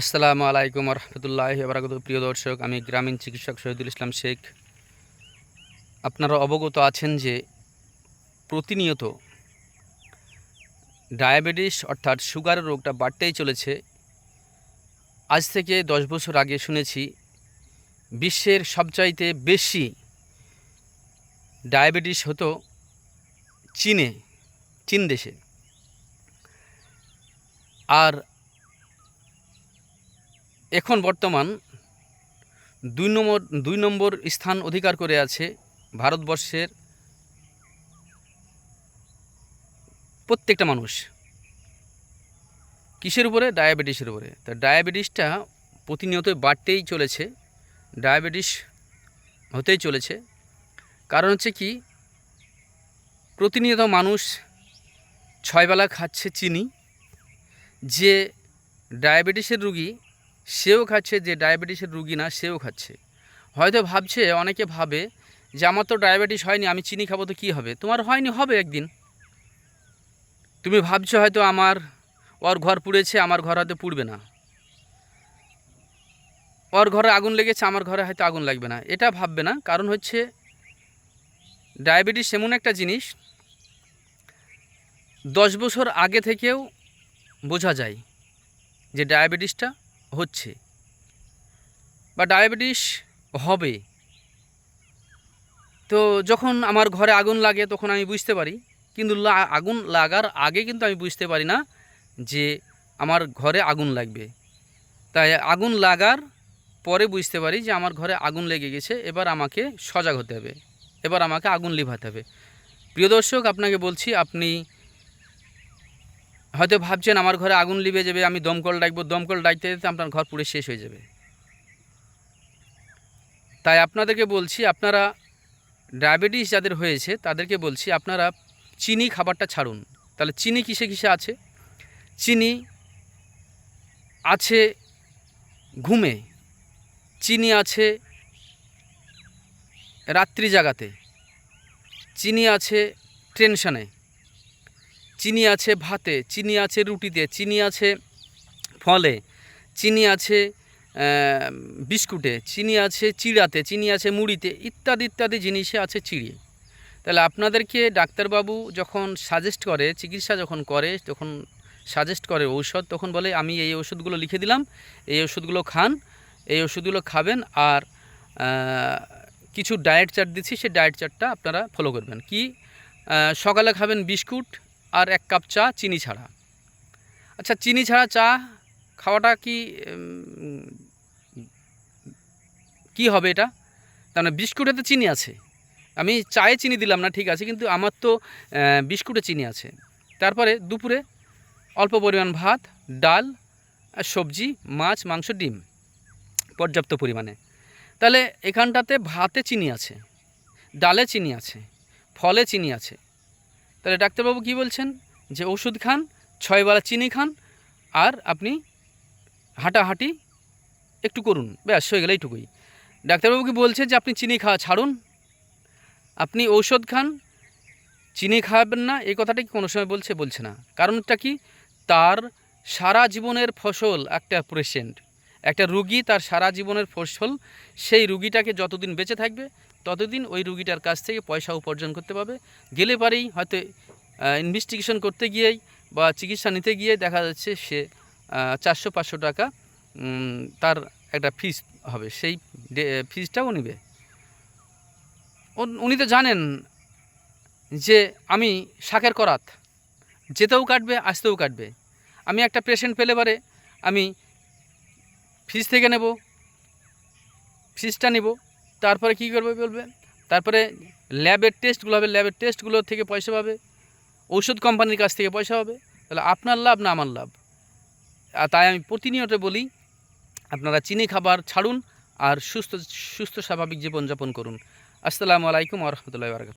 আসসালামু আলাইকুম রহমতুল্লাহ বারাকাত প্রিয় দর্শক, আমি গ্রামীণ চিকিৎসক শহীদুল ইসলাম শেখ। আপনারা অবগত আছেন যে প্রতিনিয়ত ডায়াবেটিস অর্থাৎ সুগারের রোগটা বাড়তেই চলেছে। আজ থেকে দশ বছর আগে শুনেছি, বিশ্বের সবচাইতে বেশি ডায়াবেটিস হতো চীনে, চীন দেশে। আর এখন বর্তমান দুই নম্বর দুই নম্বর স্থান অধিকার করে আছে ভারতবর্ষের প্রত্যেকটা মানুষ। কিসের উপরে? ডায়াবেটিসের উপরে। তা ডায়াবেটিসটা প্রতিনিয়তই বাড়তেই চলেছে। ডায়াবেটিস হতেই চলেছে। কারণ হচ্ছে কি, প্রতিনিয়ত মানুষ ছয়বেলা খাচ্ছে চিনি। যে ডায়াবেটিসের রুগী সেও খাচ্ছে, যে ডায়াবেটিসের রুগী না, সেও খাচ্ছে। হয়তো ভাবছে, অনেকে ভাবে যে, আমার তো ডায়াবেটিস হয়নি, আমি চিনি খাব তো কী হবে? তোমার হয়নি, হবে একদিন। তুমি ভাবছ হয়তো আমার, ওর ঘর পুড়েছে, আমার ঘর হয়তো পুড়বে না। ওর ঘরে আগুন লেগেছে, আমার ঘরে হয়তো আগুন লাগবে না। এটা ভাববে না, কারণ হচ্ছে ডায়াবেটিস এমন একটা জিনিস, দশ বছর আগে থেকেও বোঝা যায় যে, ডায়াবেটিসটা হচ্ছে বা ডায়াবেটিস হবে। তো যখন আমার ঘরে আগুন লাগে তখন আমি বুঝতে পারি, কিন্তু আগুন লাগার আগে কিন্তু আমি বুঝতে পারি না যে আমার ঘরে আগুন লাগবে। তাই আগুন লাগার পরে বুঝতে পারি যে আমার ঘরে আগুন লেগে গেছে, এবার আমাকে সজাগ হতে হবে। এবার আমাকে আগুন লিভাতে হবে। প্রিয় দর্শক, আপনাকে বলছি, আপনি হয়তো ভাবছেন আমার ঘরে আগুন লিবে যাবে, আমি দমকল ডাকবো, দমকল ডাকতে দিতে আপনার ঘর পুড়ে শেষ হয়ে যাবে। তাই আপনাদেরকে বলছি, আপনারা ডায়াবেটিস যাদের হয়েছে, তাদেরকে বলছি, আপনারা চিনি খাবারটা ছাড়ুন। তাহলে চিনি কিসে কিসে আছে? চিনি আছে ঘুমে, চিনি আছে রাত্রি জাগাতে, চিনি আছে টেনশনে। চিনি আছে ভাতে, চিনি আছে রুটিতে, চিনি আছে ফলে, চিনি আছে বিস্কুটে, চিনি আছে চিড়াতে, চিনি আছে মুড়িতে, ইত্যাদি ইত্যাদি জিনিসে আছে চিড়ি। তাহলে আপনাদেরকে ডাক্তারবাবু যখন সাজেস্ট করে, চিকিৎসা যখন করে, তখন সাজেস্ট করে ঔষধ, তখন বলে, আমি এই ওষুধগুলো লিখে দিলাম, এই ওষুধগুলো খান, এই ওষুধগুলো খাবেন আর কিছু ডায়েট চার্ট দিচ্ছি সেই ডায়েট চার্টটা আপনারা ফলো করবেন। কি? সকালে খাবেন বিস্কুট আর এক কাপ চা, চিনি ছাড়া। আচ্ছা চিনি ছাড়া চা খাওয়াটা কি কি হবে এটা? তার মানে বিস্কুটে তো চিনি আছে। আমি চায়ে চিনি দিলাম না, ঠিক আছে, কিন্তু আমার তো বিস্কুটে চিনি আছে। তারপরে দুপুরে অল্প পরিমাণ ভাত, ডাল সবজি, মাছ, মাংস, ডিম, পর্যাপ্ত পরিমাণে। তাহলে এখানটাতে ভাতে চিনি আছে, ডালে চিনি আছে, ফলে চিনি আছে। তাহলে ডাক্তারবাবু কি বলছেন? যে ওষুধ খান, ছয়বেলা চিনি খান, আর আপনি হাঁটাহাঁটি একটু করুন। ব্যাস, হয়ে গেলে এইটুকুই। ডাক্তারবাবু কি বলছে যে আপনি চিনি খাওয়া ছাড়ুন? আপনি ঔষধ খান, চিনি খাওয়াবেন না, এই কথাটা কি কোনো সময় বলছে? বলছে না। কারণটা কি? তার সারা জীবনের ফসল একটা পেশেন্ট একটা রুগী তার সারা জীবনের ফসল, সেই রুগীটাকে যতদিন বেঁচে থাকবে ততদিন ওই রুগীটার কাছ থেকে পয়সা উপার্জন করতে পারবে। গেলে পারেই হয়তো ইনভেস্টিগেশন করতে গিয়েই বা চিকিৎসা নিতে গিয়ে দেখা যাচ্ছে সে চারশো পাঁচশো টাকা তার একটা ফিস হবে। সেই ফিসটাও নেবে। উনি তো জানেন যে আমি শাকের করাত। যেতেও কাটবে, আসতেও কাটবে। আমি একটা পেশেন্ট পেলে পারে, আমি ফিস থেকে নেব ফিসটা নেব। তারপরে কি করবে বলবে? তারপরে ল্যাবের টেস্টগুলো হবে, ল্যাবের টেস্টগুলো থেকে পয়সা পাবে, ঔষধ কোম্পানির কাছ থেকে পয়সা পাবে তাহলে আপনার লাভ না আমার লাভ? আর তাই আমি প্রতিনিয়ত বলি, আপনারা চিনি খাবার ছাড়ুন আর সুস্থ সুস্থ স্বাভাবিক জীবনযাপন করুন। আসসালামু আলাইকুম রহমতুল্লাহ বারকাত